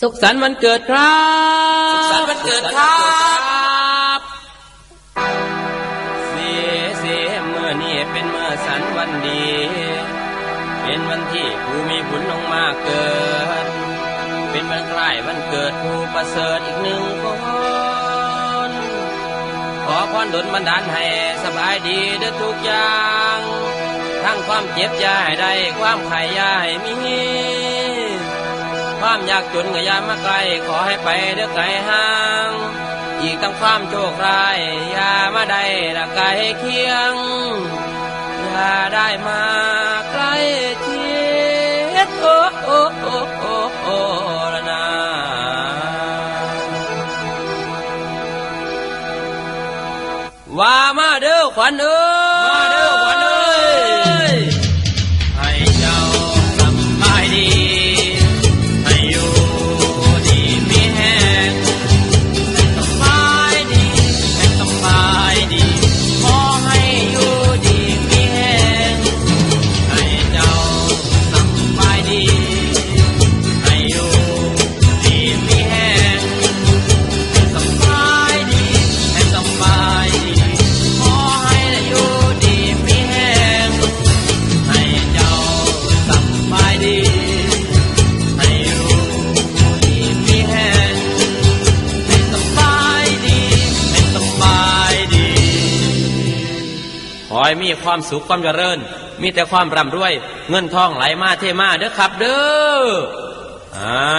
สุขสันต์วันเกิดครับ สุขสันต์วันเกิดครับเสียเสียเมื่อนี้เป็นเมื่อสันวันดี เป็นวันที่ผู้มีบุญลงมาเกิด เป็นวันใกล้วันเกิดผู้ประเสริฐอีกหนึ่งคนขอพรดลบันดาลให้สบายดีเด้อทุกอย่าง ทั้งความเจ็บยาให้ได้ความไข่อยาให้มี ความยากจนก็ยามาไกลขอให้ไปเด้อไกลห่าง อีกทั้งความโชคร้ายอย่ามาได้ละไกลเคียงอย่าได้มาใกล้เทียดโอ้โอ้โอ้โอ้โอ้ละนาว่ามาเด้อขวัญเอ้ ขอให้มีความสุขความเจริญ มีแต่ความร่ำรวย เงินทองไหลมาเทมาเด้อครับเด้ออ่า